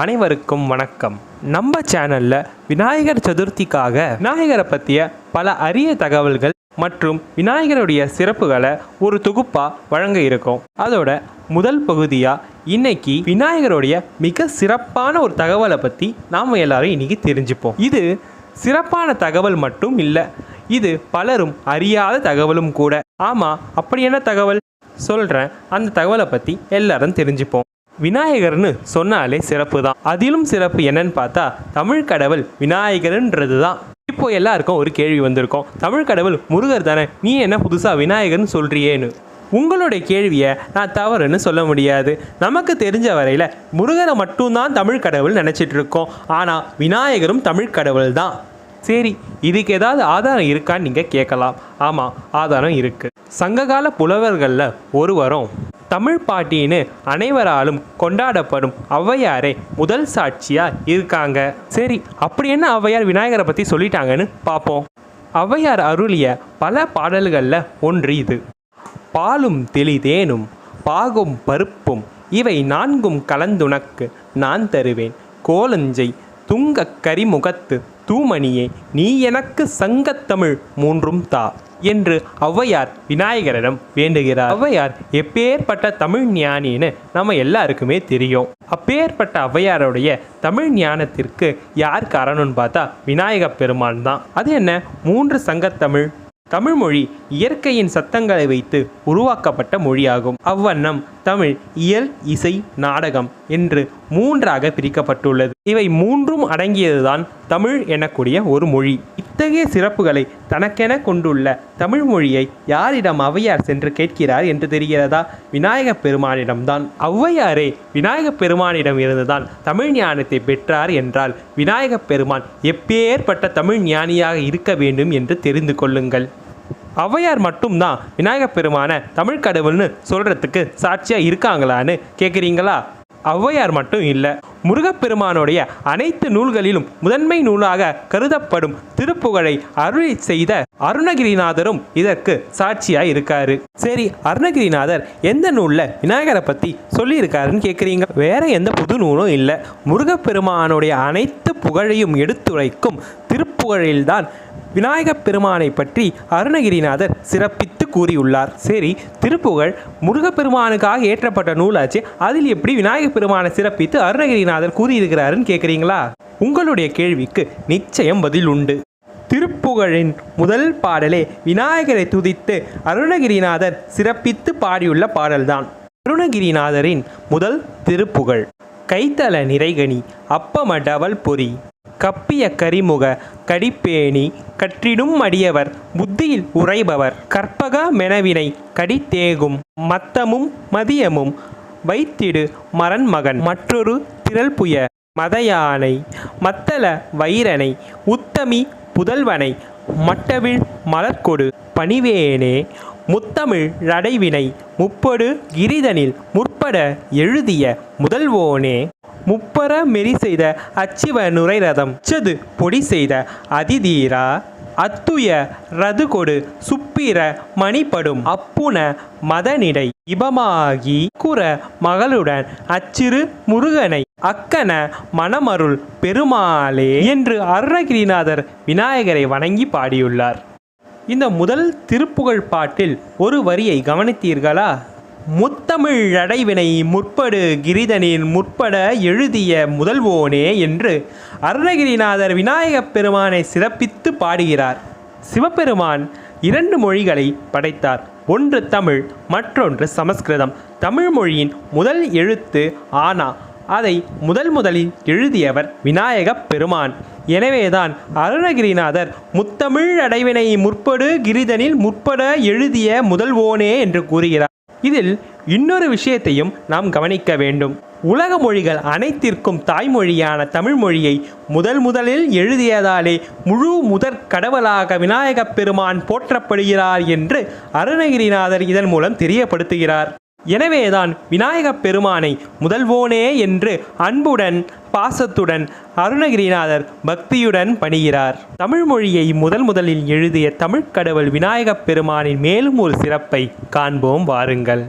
அனைவருக்கும் வணக்கம். நம்ம சேனல்ல விநாயகர் சதுர்த்திக்காக விநாயகரை பற்றிய பல அரிய தகவல்கள் மற்றும் விநாயகருடைய சிறப்புகளை ஒரு தொகுப்பா வழங்க இருக்கோம். அதோட முதல் பகுதியா இன்னைக்கு விநாயகருடைய மிக சிறப்பான ஒரு தகவலை பற்றி நாம் எல்லாரும் இன்னைக்கு தெரிஞ்சுப்போம். இது சிறப்பான தகவல் மட்டும் இல்லை இது பலரும் அறியாத தகவலும் கூட. ஆமாம் அப்படி என்ன தகவல்? சொல்கிறேன் அந்த தகவலை பற்றி எல்லாரும் தெரிஞ்சுப்போம். விநாயகர்னு சொன்னாலே சிறப்பு தான். அதிலும் சிறப்பு என்னன்னு பார்த்தா தமிழ் கடவுள் விநாயகர்ன்றது தான் இப்போ எல்லாருக்கும் ஒரு கேள்வி வந்திருக்கும். தமிழ் கடவுள் முருகர் தானே நீ என்ன புதுசாக விநாயகர்னு சொல்றியேன்னு. உங்களுடைய கேள்வியை நான் தவறுன்னு சொல்ல முடியாது. நமக்கு தெரிஞ்ச வரையில் முருகரை மட்டும்தான் தமிழ் கடவுள் நினச்சிட்டு இருக்கோம். ஆனால் விநாயகரும் தமிழ் கடவுள் தான் சரி இதுக்கு ஏதாவது ஆதாரம் இருக்கான்னு நீங்கள் கேட்கலாம். ஆமாம் ஆதாரம் இருக்குது சங்ககால புலவர்களில் ஒருவரும் தமிழ் பாட்டின்னு அனைவராலும் கொண்டாடப்படும் ஔவையாரே முதல் சாட்சியாக இருக்காங்க. சரி அப்படி என்ன ஔவையார் விநாயகரை பற்றி சொல்லிட்டாங்கன்னு பார்ப்போம் ஔவையார் அருளிய பல பாடல்களில் ஒன்று இது. பாலும் தெளிதேனும் பாகும் பருப்பும் இவை நான்கும் கலந்துனக்கு நான் தருவேன். கோலஞ்சை துங்கக் கரிமுகத்து தூமணியே நீ எனக்கு சங்கத்தமிழ் மூன்றும் தா என்று ஔவையார் விநாயகரிடம் வேண்டுகிறார். ஔவையார் எப்பேற்பட்ட தமிழ் ஞானின்னு நம்ம எல்லாருக்குமே தெரியும். அப்பேற்பட்ட ஔவையாருடைய தமிழ் ஞானத்திற்கு யார் காரணம்னு பார்த்தா விநாயக பெருமான் தான். அது என்ன? மூன்று சங்கத்தமிழ் தமிழ்மொழி இயற்கையின் சத்தங்களை வைத்து உருவாக்கப்பட்ட மொழியாகும். அவ்வண்ணம் தமிழ் இயல் இசை நாடகம். என்று மூன்றாக பிரிக்கப்பட்டுள்ளது. இவை மூன்றும் அடங்கியதுதான் தமிழ் எனக்கூடிய ஒரு மொழி. இத்தகைய சிறப்புகளை தனக்கென கொண்டுள்ள தமிழ் மொழியை யாரிடம் ஔவையார் சென்று கேட்கிறார் என்று தெரிகிறதா? விநாயகப் பெருமானிடம்தான். ஔவையாரே விநாயகப் பெருமானிடம் இருந்துதான் தமிழ் ஞானத்தை பெற்றார் என்றால் விநாயகப் பெருமான் எப்பேற்பட்ட தமிழ் ஞானியாக இருக்க வேண்டும் என்று தெரிந்து கொள்ளுங்கள். ஔவையார் மட்டும்தான் விநாயகப் பெருமான தமிழ் கடவுள்னு சொல்கிறதுக்கு சாட்சியாக இருக்காங்களான்னு கேட்குறீங்களா ஔவையார் மட்டும் இல்லை முருகப்பெருமானுடைய அனைத்து நூல்களிலும் முதன்மை நூலாக கருதப்படும் திருப்புகழை அருளி செய்த அருணகிரிநாதரும் இதற்கு சாட்சியாக இருக்காரு. சரி அருணகிரிநாதர் எந்த நூலில் விநாயகரை பற்றி சொல்லியிருக்காருன்னு கேட்குறீங்க வேற எந்த புது நூலும் இல்லை. முருகப்பெருமானுடைய அனைத்து புகழையும் எடுத்துரைக்கும் திருப்புகழில்தான் விநாயகப் பெருமானை பற்றி அருணகிரிநாதர் சிறப்பித்து கூறியுள்ளார். சரி திருப்புகழ் முருகப்பெருமானுக்காக ஏற்றப்பட்ட நூலாச்சு. அதில் எப்படி விநாயகப் பெருமானை சிறப்பித்து அருணகிரிநாதர் கூறியிருக்கிறாருன்னு கேட்குறீங்களா உங்களுடைய கேள்விக்கு நிச்சயம் பதில் உண்டு. திருப்புகழின் முதல் பாடலே விநாயகரை துதித்து அருணகிரிநாதர் சிறப்பித்து பாடியுள்ள பாடல்தான். அருணகிரிநாதரின் முதல் திருப்புகழ். கைத்தல நிறைகனி அப்பமடவல் பொறி. கப்பிய கரிமுக கடிப்பேணி கற்றிடும் அடியவர் புத்தியில் உறைபவர் கற்பக மெனவினை கடித்தேகும் மத்தமும் மதியமும் வைத்திடு மரண்மகன் மற்றொரு திரள்புய மதயானை மத்தள வைரனை உத்தமி புதல்வனை மட்டவிழ் மலர்கொடு பணிவேனே முத்தமிழ் அடைவினை முப்படு கிரிதனில் முற்பட எழுதிய முதல்வோனே. முப்பர மெரி செய்த அச்சிவ நுரைரதம் சது பொடி செய்த அதிதீரா. அத்துய ரதுகொடு சுப்பிர மணிப்படும் அப்புன மதனிடை இபமாகி குற மகளுடன் அச்சிறு முருகனை. அக்கன மணமருள் பெருமாளே என்று அருணகிரிநாதர் விநாயகரை வணங்கி பாடியுள்ளார். இந்த முதல் திருப்புகழ் பாட்டில் ஒரு வரியை கவனித்தீர்களா? முத்தமிழ் அடைவினை முற்படு கிரிதனின் முற்பட எழுதிய முதல்வோனே என்று அருணகிரிநாதர் விநாயகப் பெருமானை சிறப்பித்து பாடுகிறார். சிவபெருமான் இரண்டு மொழிகளை படைத்தார். ஒன்று தமிழ் மற்றொன்று சமஸ்கிருதம். தமிழ் மொழியின் முதல் எழுத்து ஆனா. அதை முதல் முதலில் எழுதியவர் விநாயகப் பெருமான். எனவேதான் அருணகிரிநாதர் முத்தமிழ் அடைவினை முற்படு கிரிதனில் முற்பட எழுதிய முதல்வோனே என்று கூறுகிறார். இதில் இன்னொரு விஷயத்தையும் நாம் கவனிக்க வேண்டும். உலக மொழிகள் அனைத்திற்கும் தாய்மொழியான தமிழ் மொழியை முதல் முதலில் எழுதியதாலே முழு முதற் கடவுளாக விநாயகப் பெருமான் போற்றப்படுகிறார் என்று அருணகிரிநாதர் இதன் மூலம் தெரியப்படுத்துகிறார். எனவேதான் விநாயகப் பெருமானை முதல்வோனே என்று அன்புடன் பாசத்துடன் அருணகிரிநாதர் பக்தியுடன் பணிகிறார். தமிழ் மொழியை முதல் முதலில் எழுதிய தமிழ்க் கடவுள் விநாயகப் பெருமானின் மேலும் ஒரு சிறப்பை காண்போம் வாருங்கள்.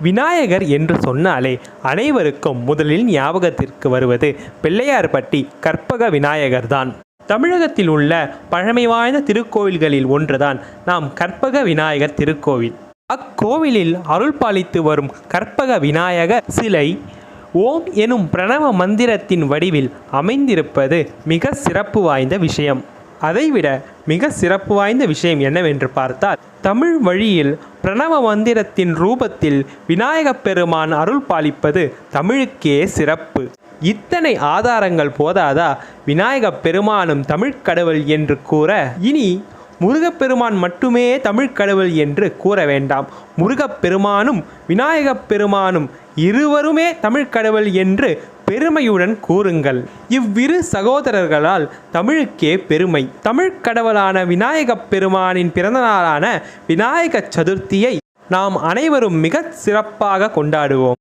விநாயகர் என்று சொன்னாலே அனைவருக்கும் முதலில் ஞாபகத்திற்கு வருவது பிள்ளையார்பட்டி கற்பக விநாயகர் தான் தமிழகத்தில் உள்ள பழமை வாய்ந்த திருக்கோவில்களில் ஒன்றுதான் நாம் கற்பக விநாயகர் திருக்கோவில். அக்கோவிலில் அருள் பாலித்து வரும் கற்பக விநாயகர் சிலை ஓம் எனும் பிரணவ மந்திரத்தின் வடிவில் அமைந்திருப்பது மிக சிறப்பு வாய்ந்த விஷயம். அதைவிட மிக சிறப்பு வாய்ந்த விஷயம் என்னவென்று பார்த்தால் தமிழ் வழியில் பிரணவ மந்திரத்தின் ரூபத்தில் விநாயகப் பெருமான் அருள் பாலிப்பது தமிழுக்கே சிறப்பு. இத்தனை ஆதாரங்கள் போதாதா விநாயகப் பெருமானும் தமிழ்க் கடவுள் என்று கூற இனி முருகப்பெருமான் மட்டுமே தமிழ்க் கடவுள் என்று கூற வேண்டாம். முருகப்பெருமானும் விநாயகப் பெருமானும் இருவருமே தமிழ் கடவுள் என்று பெருமையுடன் கூறுங்கள். இவ்விரு சகோதரர்களால் தமிழுக்கே பெருமை. தமிழ் கடவுளான விநாயகப் பெருமானின் பிறந்தநாளான விநாயக சதுர்த்தியை நாம் அனைவரும் மிக சிறப்பாக கொண்டாடுவோம்.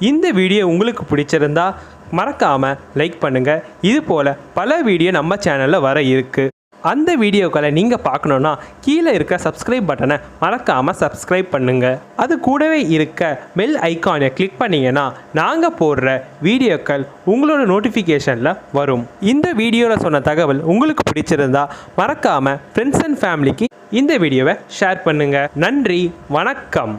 இந்த வீடியோ உங்களுக்கு பிடிச்சிருந்தா மறக்காமல் லைக் பண்ணுங்கள் இதுபோல பல வீடியோ நம்ம சேனலில் வர இருக்குது அந்த வீடியோக்களை நீங்கள் பார்க்கணுன்னா கீழே இருக்க சப்ஸ்கிரைப் பட்டனை மறக்காமல் சப்ஸ்கிரைப் பண்ணுங்கள் அது கூடவே இருக்க பெல் ஐக்கானை கிளிக் பண்ணிங்கன்னா நாங்கள் போடுற வீடியோக்கள் உங்களோட நோட்டிஃபிகேஷனில் வரும். இந்த வீடியோவில் சொன்ன தகவல் உங்களுக்கு பிடிச்சிருந்தா மறக்காமல் ஃப்ரெண்ட்ஸ் அண்ட் ஃபேமிலிக்கு இந்த வீடியோவை ஷேர் பண்ணுங்கள் நன்றி வணக்கம்.